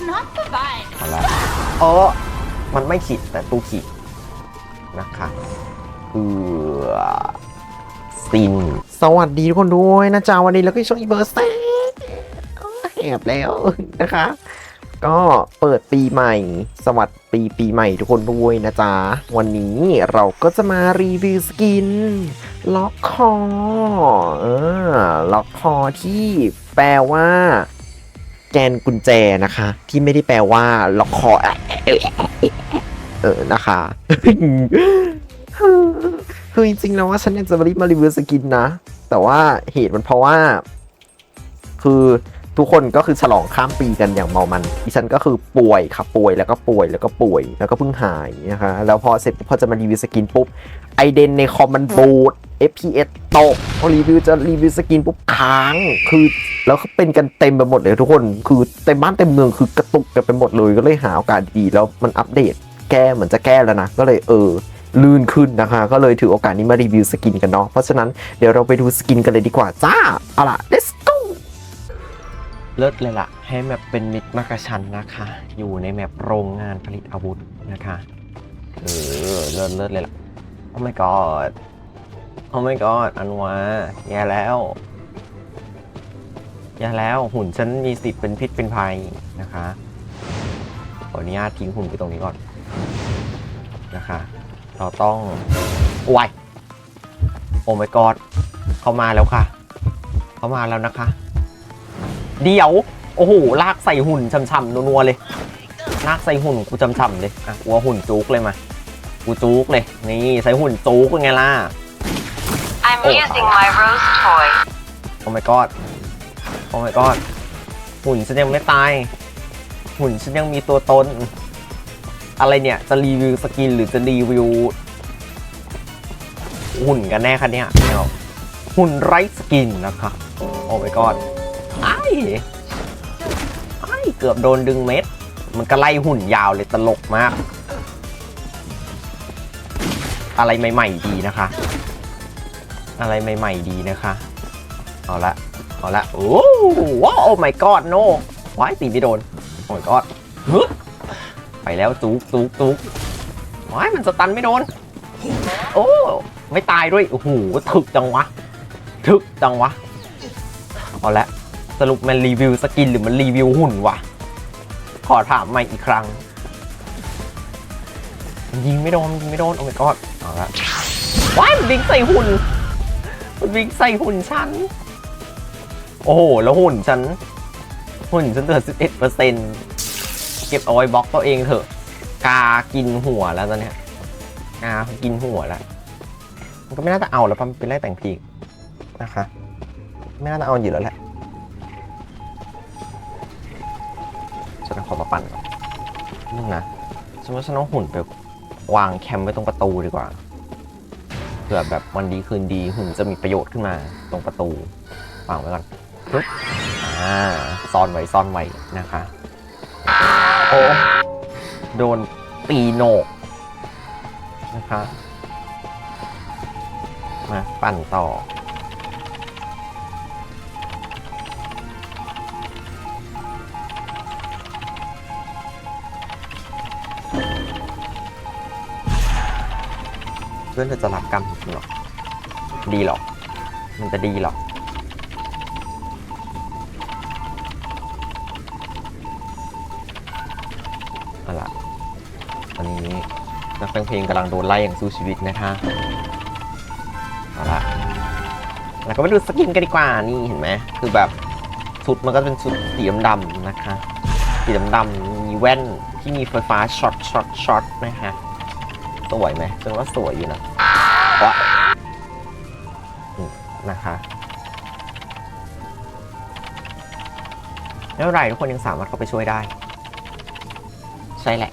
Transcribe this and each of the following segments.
It's not the vibe. เอาละเออมันไม่ขีดแต่ตู้ขีดนะคะเอือซินสวัสดีทุกคนด้วยนะจ๊ะวันนี้เราก็ช่องอีเบอร์เซ่แอบแล้วนะคะ ก็เปิดปีใหม่ สวัสดีปีใหม่ทุกคนด้วยนะจ๊ะ วันนี้เราก็จะมารีวิวสกิน ล็อกคอเออล็อกคอที่แปลว่า แกนกุญแจนะคะ ที่ไม่ได้แปลว่าล็อกคอเออนะคะคือจริงๆแล้วว่าฉันอยากจะรีบมารีวิวสกินนะ แต่ว่าเหตุมันเพราะว่า คือ ทุกคนก็คือฉลองข้ามปีกันอย่างเมามันดิฉันก็คือป่วยค่ะป่วยแล้วก็ป่วยแล้วก็ป่วย แล้วก็เพิ่งหายนะคะแล้วพอเสร็จพอจะมารีวิวสกินปุ๊บไอเดนในคอมมันบูด FPS ตกพอรีวิวจะรีวิวสกินปุ๊บค้างคือแล้วก็เป็นกันเต็มไปหมดเลยทุกคนคือเต็มบ้านเต็มเมืองคือกระตุกกันไปหมดเลยก็เลยหาโอกาสดีแล้วมันอัปเดตแก้เหมือนจะแก้แล้วนะ ก็เลยเออลื่นขึ้นนะคะ ก็เลยถือโอกาสนี้มารีวิวสกินกันเนาะเพราะฉะนั้นเดี๋ยวเราไปดูสกินกันเลยดีกว่าจ้าเอาล่ะ let's go เลิศเลยล่ะ ให้แมปเป็นมิตรมากระชันนะคะ อยู่ในแมปโรงงานผลิตอาวุธนะคะ เออ เลิศเลิศเลยล่ะ โอ้ my god โอ้ my god อันวาแย่แล้วแย่แล้วหุ่นฉันมีสิทธิ์เป็นพิษเป็นภัยนะคะ ขออนุญาตทิ้งหุ่นไปตรงนี้ก่อนนะคะ เราต้องวายโอ้ my god เขามาแล้วค่ะ เขามาแล้วนะคะ เดี๋ยว โอ้โห ลากใส่หุ่นช่ำๆนัวๆเลย ลากใส่หุ่นกูช่ำๆเลยอะกูเอาหุ่นจุกเลยมา กูจุกเลย นี่ใส่หุ่นจุกเป็นไงล่ะ I'm Oh. using my rose toy. โอ้ my god โอ้ my god หุ่นฉันยังไม่ตาย หุ่นฉันยังมีตัวตน อะไรเนี่ย จะรีวิวสกินหรือจะรีวิว หุ่นกันแน่คะเนี่ยไม่เอาหุ่นไร้สกินนะคะ โอ้ my god ไอ้ไอ้เกือบโดนดึงเม็ด มันก็ไล่หุ่นยาวเลยตลกมาก อะไรใหม่ ๆ ดีนะคะ อะไรใหม่ ๆ ดีนะคะ เอาละ เอาละ โอ้ว้าวโอ้ my god no ว้ายตีไม่โดน โอ้ my god ฮึไปแล้วจุกจุกจุกว้ายมันสตันไม่โดน โอ้ ไม่ตายด้วย โอ้โหถึกจังวะ ถึกจังวะ เอาละ สรุปมันรีวิวสกินหรือมันรีวิวหุ่นวะ ขอถามใหม่อีกครั้งมันยิงไม่โดนมันยิงไม่โดนโอ้ my god เอาละว้ายมันวิ่งใส่หุ่น มันวิ่งใส่หุ่นฉัน โอ้โห แล้วหุ่นฉัน หุ่นฉันเหลือ11เปอร์เซ็นต์เก็บเอาไว้บล็อกตัวเองเถอะ กากินหัวแล้วตอนเนี้ยกากินหัวแล้ว มันก็ไม่น่าจะเอาแล้วเพราะมันเป็นไล่แต่งพีกนะคะ ไม่น่าจะเอาอยู่แล้วแหละฉันขอมา ปั่นก่อนนึงนะฉันว่าฉันเอาหุ่นไปวางแคมป์ไว้ตรงประตูดีกว่าเผื่อแบบวันดีคืนดีหุ่นจะมีประโยชน์ขึ้นมาตรงประตูวางไว้ก่อนปึ๊บอ่าซ่อนไว้ซ่อนไว้นะคะโอ้โดนตีโหนกนะคะมาปั่นต่อ พื่อนเธอจะรับกรรมจริงหรอกดีหรอก มันจะดีหรอเอาล่ะตอนนี้นักแต่งเพลงกำลังโดนไล่อย่างสู้ชีวิตนะคะเอาล่ะแล้วก็มาดูสกินกันดีกว่านี่เห็นไหมคือแบบชุดมันก็เป็นชุดสีดำๆนะคะสีดำๆมีแว่นที่มีไฟฟ้าช็อตช็อตช็อตนะคะ สวยไหมฉันว่าสวยอยู่นะวะนะคะไม่เป็นไรทุกคนยังสามารถเข้าไปช่วยได้ ใช่แหละ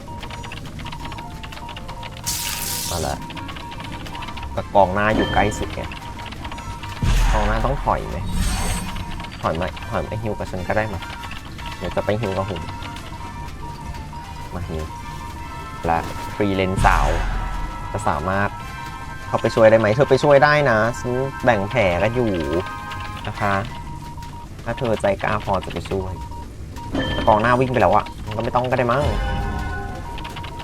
เอาละแต่กองหน้าอยู่ใกล้สุดไงกองหน้าต้องถอยไหมถอยมาถอยมาฮิวกับฉันก็ได้มาเดี๋ยวจะไปฮิวกับหุ่นมาฮิวและฟรีเลนสาว จะสามารถเข้าไปช่วยได้ไหมเธอไปช่วยได้นะฉันแบ่งแผลกันอยู่นะคะ ถ้าเธอใจกล้าพอจะไปช่วยกองหน้าวิ่งไปแล้วอะก็ไม่ต้องก็ได้มั้ง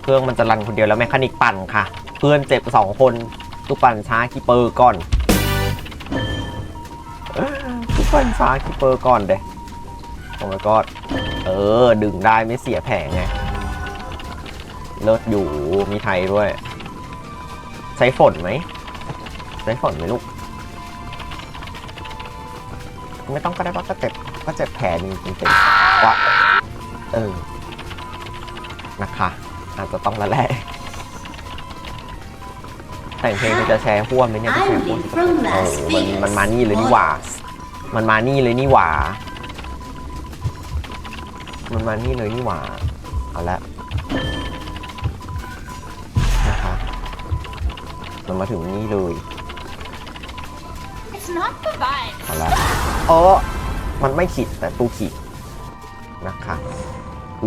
เครื่องมันจะรันคนเดียวแล้วแมคานิกปั่นค่ะ เพื่อนเจ็บสองคนทุกปั่นช้าคีเปอร์ก่อนทุกปั่นช้าคีเปอร์ก่อนเด้โอ้ my god เออ ดึงได้ไม่เสียแผงไงเลิศอยู่มีไทยด้วย ช้ฝนไหมใช้ฝนไหมลูก ไม่ต้องก็ได้ว่าก็เจ็บก็เจ็บแผลจริงๆว่าเออ นะคะ อาจจะต้องละแหละแต่งเพลงมันจะแชร์ห่วมไหมเนี่ยไม่แช I ร์ห่วม lead from โอ้ Las โหมันมัน Vegas. มานี่เลยนี่หว่า มันมานี่เลยนี่หว่า มันมานี่เลยนี่หว่า เอาละนะคะ มันมาถึงนี่เลย It's not the vibe. เอาละเออมันไม่ขีดแต่ตู้ขีดนะคะเอ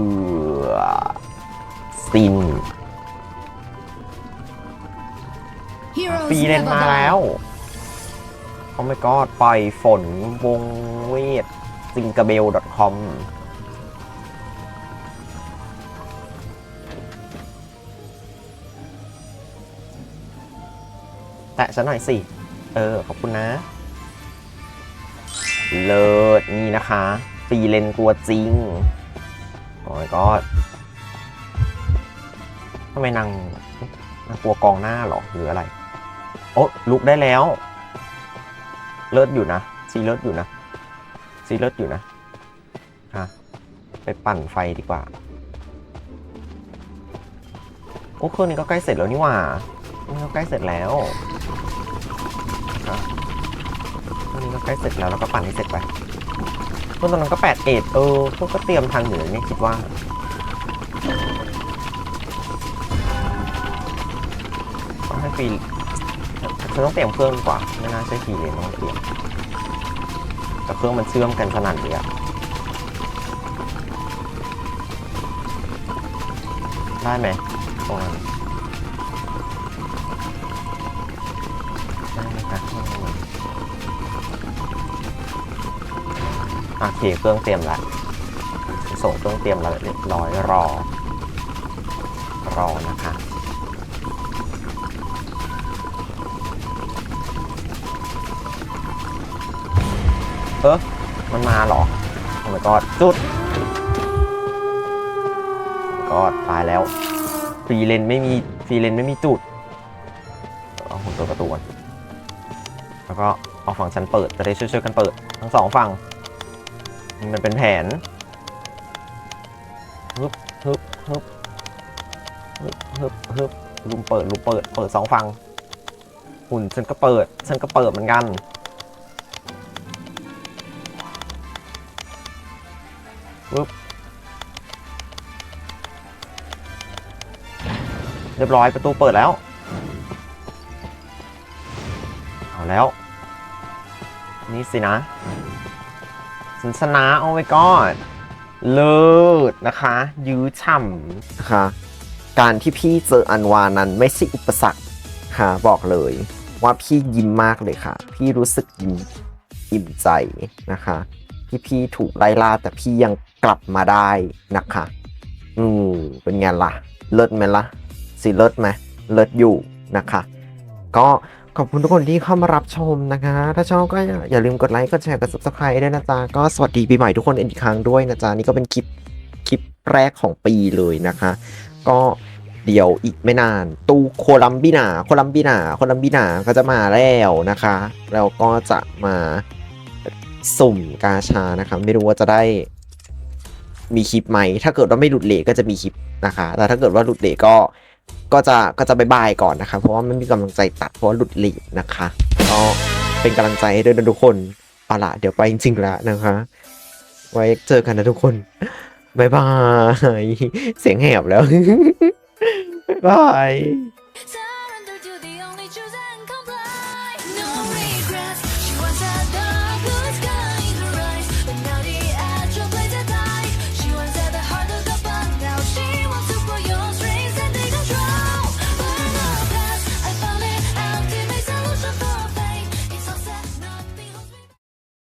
อซิน Heroes ปีเลน never มา die. แล้วโอ้ my god ปล่อยฝนวงเวทซิงก b เบล .com แตะฉันหน่อยสิ เออ ขอบคุณนะ เลิศนี่นะคะปีเลนตัวจริง โอ้ my god ทำไมนางนางกลัวกองหน้าหรอหรืออะไร โอ้ลุกได้แล้ว เลิศอยู่นะซีเลิศอยู่นะซีเลิศอยู่นะฮะไปปั่นไฟดีกว่า โอ้เครื่องนี้ก็ใกล้เสร็จแล้วนี่หว่า นี่ก็ใกล้เสร็จแล้วฮะเครื่องนี้ก็ใกล้เสร็จแล้วแล้วก็ปั่นให้เสร็จไปเครื่องตอนนั้นก็แปดเอ็ดเออพวกก็เตรียมทันอยู่นะเนี่ยคิดว่าต้องให้ฟรีฉันต้องเตรียมเครื่องดีกว่า ไม่น่าใช่ฟรีเลยต้องเตรียมแต่เครื่องมันเชื่อมกันขนาดนี้อะได้ไหมตรงนั้น หมคะโอเคเครื่องเตรียมแล้วส่งเครื่องเตรียมแล้วเรียบร้อยรอ รอนะคะเออมันมาหรอโอ้ my god จุดก็ตายแล้ว ฟรีเลนไม่มี ฟรีเลนไม่มีจุด เอาผมเปิดประตูก่อน แล้วก็เอาฝั่งฉันเปิดจะได้ช่วยๆกันเปิด ทั้งสองฝั่งมันเป็นแผนฮึบฮึบฮึบฮึบฮึบฮึบลุมเปิดลุมเปิดเปิดสองฝั่งหุ่นฉันก็เปิดฉันก็เปิดเหมือนกันปึ๊บเรียบร้อยประตูเปิดแล้ว เอาแล้ว นี่สินะฉันชนะเอาไว้ก่อนเลิศนะคะ ยื้อช่ำนะคะ การที่พี่เจออันวานั้นไม่ใช่อุปสรรคค่ะบอกเลย ว่าพี่ยิ้มมากเลยค่ะ พี่รู้สึกยิ้มอิ่มใจนะคะที่พี่ถูกไล่ล่าแต่พี่ยังกลับมาได้นะคะ อืมเป็นไงล่ะ เลิศไหมล่ะสิเลิศไหมเลิศอยู่นะคะ ก็ ขอบคุณทุกคนที่เข้ามารับชมนะคะ ถ้าชอบก็อย่าลืมกดไลค์ กดแชร์ กด subscribe ด้วยนะจ๊ะ ก็สวัสดีปีใหม่ทุกคนอีกครั้งด้วยนะจ๊ะ นี่ก็เป็นคลิป คลิปแรกของปีเลยนะคะ ก็เดี๋ยวอีกไม่นาน ตูโคลัมบินา โคลัมบินา โคลัมบินาก็จะมาแล้วนะคะ แล้วก็จะมาสุ่มกาชานะคะ ไม่รู้ว่าจะได้มีคลิปไหม ถ้าเกิดว่าไม่หลุดเลทก็จะมีคลิปนะคะ แต่ถ้าเกิดว่าหลุดเลทก็ ก็จะก็จะบายบายก่อนนะคะ เพราะว่าไม่มีกำลังใจตัดเพราะว่าหลุดหลทนะคะก็เป็นกำลังใจให้ด้วยนะทุกคนเอาละเดี๋ยวไปจริงๆแล้วนะคะ ไว้เจอกันนะทุกคนบายบาย เสียงแหบแล้วบาย